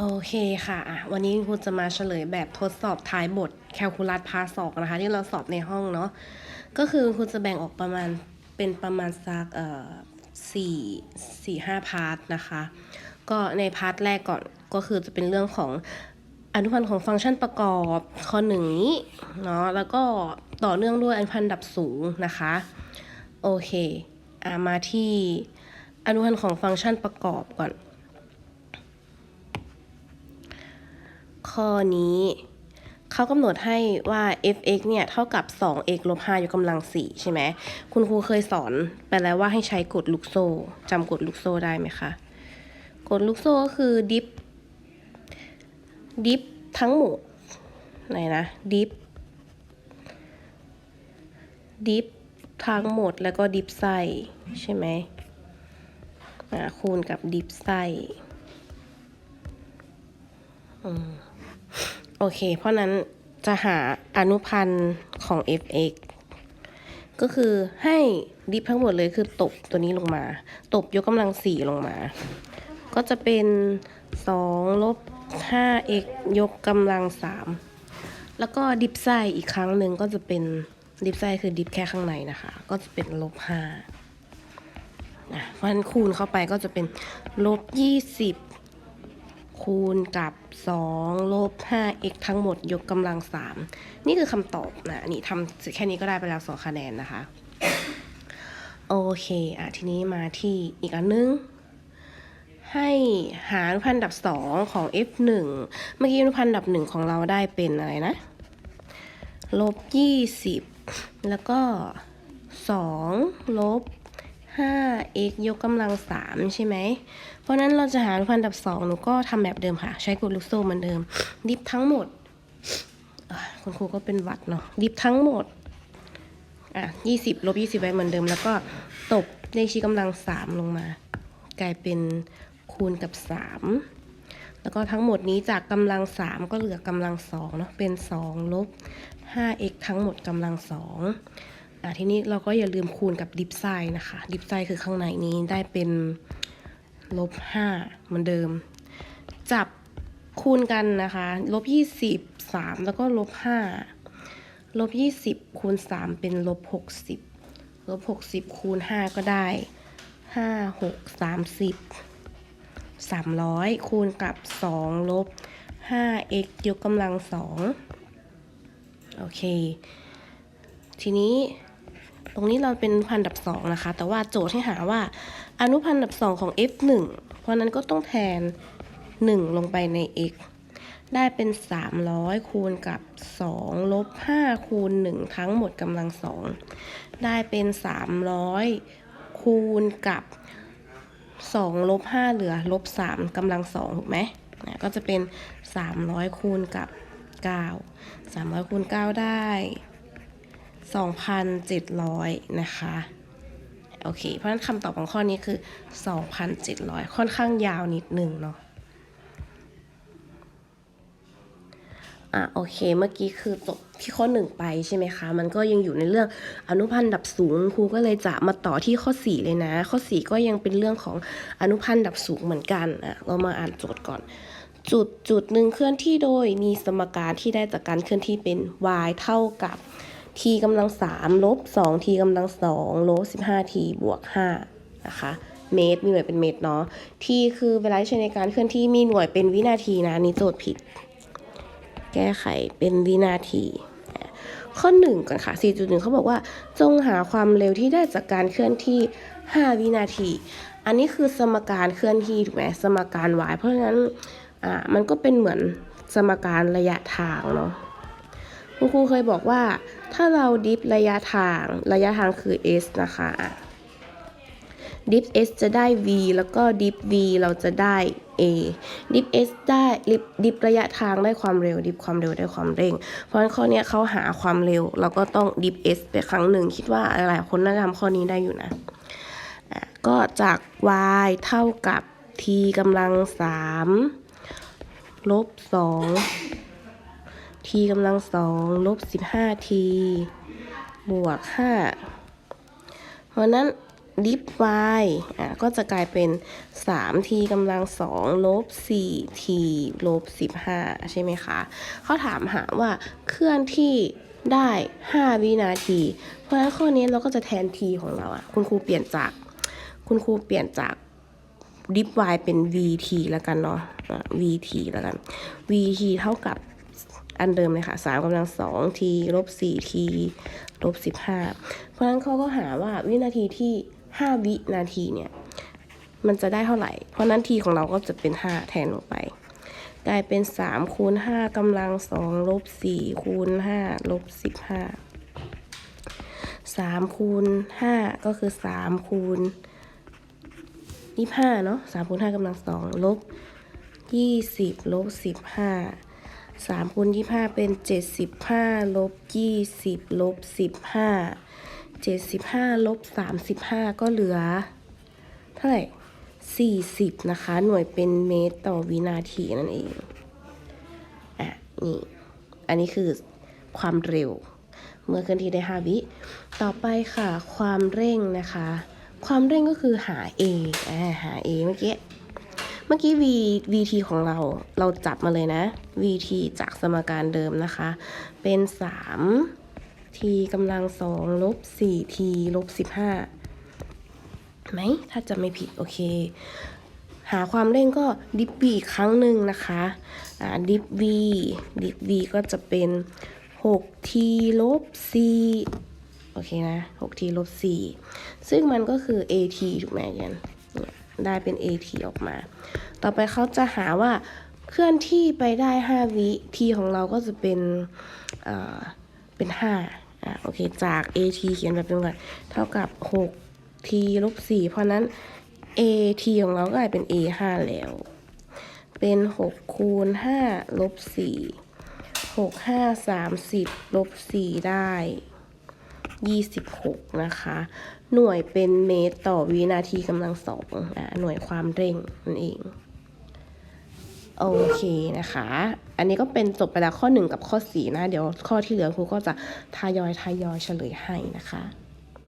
โอเคค่ะอะ วันนี้ครูจะมาเฉลยแบบทดสอบท้ายบทแคลคูลัสพาสองนะคะ ที่เราสอบในห้องเนาะ ก็คือครูจะแบ่งออกประมาณเป็นประมาณสักเอ่อสี่สี่ห้าพาร์ทนะคะ ก็ในพาร์ทแรกก่อนก็คือจะเป็นเรื่องของอนุพันธ์ของฟังก์ชันประกอบข้อหนึ่งนี้เนาะ แล้วก็ต่อเนื่องด้วยอนุพันธ์ดับสูงนะคะ โอเค อะมาที่อนุพันธ์ของฟังก์ชันประกอบก่อน ข้อนี้ เขากำหนดให้ว่า f(x) เนี่ยเท่ากับ 2x ลบ5ยกกำลัง 4 ใช่ไหม คุณครูเคยสอนไปแล้วว่าให้ใช้กฎลูกโซ่จำกฎลูกโซ่ได้ไหมคะ กฎลูกโซ่ก็คือดิฟ ดิฟทั้งหมดไหนนะ ดิฟ ดิฟทั้งหมดแล้วก็ดิฟไส้ใช่ไหมคูณกับดิฟไส้อืม โอเค เพราะนั้นจะหาอนุพันธ์ของ f(x) ก็คือให้ดิฟทั้งหมดเลยคือตบตัวนี้ลงมา ตบยกกำลังสี่ลงมา ก็จะเป็น2ลบ 5x ยกกำลัง3แล้วก็ดิฟไส้อีกครั้งหนึ่งก็จะเป็นดิฟไส้คือดิฟแค่ข้างในนะคะ ก็จะเป็นลบ5นะเพราะฉะนั้นคูณเข้าไปก็จะเป็นลบ20 คูณกับ 2 ลบ 5x ทั้งหมดยกกำลัง 3 นี่คือคำตอบนะนี่ทำแค่นี้ก็ได้ไปแล้ว 2 คะแนนนะคะ โอเค อะ ทีนี้มาที่อีกอันนึง ให้หาอนุพันธ์อันดับ 2 ของ f1 เมื่อกี้อนุพันธ์อันดับ 1 ของเราได้เป็นอะไรนะ ลบ 20 แล้วก็ 2 ลบ 5x ยกกำลัง 3 ใช่ไหม เพราะนั้นเราจะหาอนุพันธ์ดับ 2 หนูก็ทำแบบเดิมค่ะ ใช้กฎลูกโซ่เหมือนเดิม ดิฟทั้งหมด คุณครูก็เป็นวัดเนาะ ดิฟทั้งหมด อะ 20 ลบ 20 ไว้เหมือนเดิม แล้วก็ตบเลขชี้กำลัง 3 ลงมา กลายเป็นคูณกับ 3 แล้วก็ทั้งหมดนี้จากกำลัง 3 ก็เหลือกำลัง2เนาะ เป็น 2 ลบ 5x ทั้งหมดกำลัง 2 อะทีนี้เราก็อย่าลืมคูณกับดิฟไซน์นะคะ ดิฟไซน์คือข้างในนี้ได้เป็นลบ5เหมือนเดิม จับคูณกันนะคะลบ20 3แล้วก็ลบ5ลบ20คูณ3เป็นลบ60ลบ60คูณ5ก็ได้5 6 30 300คูณกับ2ลบ 5x ยกกำลัง2โอเค ทีนี้ รงนี้เราเป็นพันธุ์อันดับ2นะคะ แต่ว่าโจทย์ให้หาว่าอนุพันธ์อันดับ2ของ f1 เพราะนั้นก็ต้องแทน 1 ลงไปใน x ได้เป็น 300 คูณกับ 2 ลบ 5 คูณ 1 ทั้งหมดกำลัง 2 ได้เป็น 300 คูณกับ 2 ลบ 5 เหลือ ลบ 3กำลัง 2 ถูกไหมนะก็จะเป็น 300 คูณกับ 9 300 คูณ 9 ได้ 2,700 นะคะโอเค เพราะฉะนั้นคำตอบของข้อนี้คือ 2,700 ค่อนข้างยาวนิดหนึ่งเนาะอะโอเค เมื่อกี้คือจบที่ข้อหนึ่งไปใช่ไหมคะ มันก็ยังอยู่ในเรื่องอนุพันธ์ดับสูงครูก็เลยจะมาต่อที่ข้อ 4 เลยนะ ข้อ 4 ก็ยังเป็นเรื่องของอนุพันธ์ดับสูงเหมือนกันอะเรามาอ่านโจทย์ก่อน จุดจุดหนึ่งเคลื่อนที่โดยมีสมการที่ได้จากการเคลื่อนที่เป็น y เท่ากับ t กำลัง3ลบ2 t กำลัง2ลบ 15t บวก5นะคะเมตรมีหน่วยเป็นเมตรเนาะ t คือเวลาใช้ในการเคลื่อนที่มีหน่วยเป็นวินาทีนะนี่โจทย์ผิด แก้ไขเป็นวินาที ข้อ1ก่อนค่ะ 4.1เขาบอกว่า จงหาความเร็วที่ได้จากการเคลื่อนที่ 5 วินาที อันนี้คือสมการเคลื่อนที่ถูกไหมสมการ y เพราะฉะนั้นอ่ามันก็เป็นเหมือนสมการระยะทางเนาะ คุณครูเคยบอกว่า ถ้าเราดิฟระยะทางระยะทางคือ s นะคะดิฟ s จะได้ v แล้วก็ดิฟ v เราจะได้ a ดิฟ s ได้ดิฟระยะทางได้ความเร็ว ดิฟความเร็วได้ความเร่ง เพราะฉะนั้นข้อนี้เขาหาความเร็ว เราก็ต้องดิฟ s ไปครั้งหนึ่ง คิดว่าหลายคนน่าจะทำข้อนี้ได้อยู่นะอะก็จาก y เท่ากับ t กำลัง 3 ลบ 2 t กำลัง2ลบ 15t บวก5เพราะนั้นดิฟ y อะก็จะกลายเป็น3 t กำลัง2ลบ4 t ลบ15ใช่ไหมคะเขาถามหาว่าเคลื่อนที่ได้ 5 วินาที เพราะฉะนั้นข้อนี้เราก็จะแทน t ของเราอะคุณครูเปลี่ยนจาก คุณครูเปลี่ยนจากดิฟ y เป็น vt แล้วกันเนาะอะ vt แล้วกัน vt เท่ากับ อันเดิมเลยค่ะ3กำลัง2 t ลบ4 t ลบ15 เพราะฉะนั้นเขาก็หาว่าวินาทีที่ 5 วินาทีเนี่ยมันจะได้เท่าไหร่ เพราะนั้น t ของเราก็จะเป็น 5 แทนลงไป กลายเป็น 3 คูณ 5กำลัง 2 ลบ 4 คูณ 5 ลบ 15 3 คูณ 5 ก็คือ 3 คูณยี่ห้าเนาะสามคูณห้ากำลังสองลบยี่สิบลบสิบห้า สามคูณยี่ห้าเป็นเจ็ดสิบห้าลบยี่สิบลบสิบห้าเจ็ดสิบห้าลบสามสิบห้าก็เหลือ เท่าไหร่สี่สิบนะคะ หน่วยเป็นเมตรต่อวินาทีนั่นเอง อะ นี่ อันนี้คือความเร็ว เมื่อเคลื่อนที่ได้5วิ ต่อไปค่ะ ความเร่งนะคะ ความเร่งก็คือหา a อ่าหา a เมื่อกี้ เมื่อกี้ v vt ของเราเราจับมาเลยนะ vt จากสมการเดิมนะคะ เป็น 3 t กำลัง2ลบ 4 t ลบ 15ไหมถ้าจะไม่ผิด โอเค หาความเร่งก็ดิฟ v อีกครั้งหนึ่งนะคะอ่าดิฟ v ดิฟ v ก็จะเป็น 6 t ลบ4โอเคนะ 6 t ลบ 4 ซึ่งมันก็คือ at ถูกไหมกันเนี่ย ได้เป็น at ออกมา ต่อไปเขาจะหาว่าเคลื่อนที่ไปได้ 5 วิ t ของเราก็จะเป็นเอ่อเป็น5อะโอเคจาก at เขียนแบบนี้ก่อนเท่ากับ 6 t ลบ4เพราะนั้น at ของเราก็กลายเป็น a 5 แล้ว เป็น 6 คูณ 5 ลบ 4 6 5 30 ลบ 4 ได้ 26 นะคะ หน่วยเป็นเมตรต่อวินาทีกำลังสองอะหน่วยความเร่งนั่นเอง โอเคนะคะ อันนี้ก็เป็นจบไปแล้วข้อ 1 กับข้อ4นะ เดี๋ยวข้อที่เหลือครูก็จะทยอยทยอยเฉลยให้นะคะ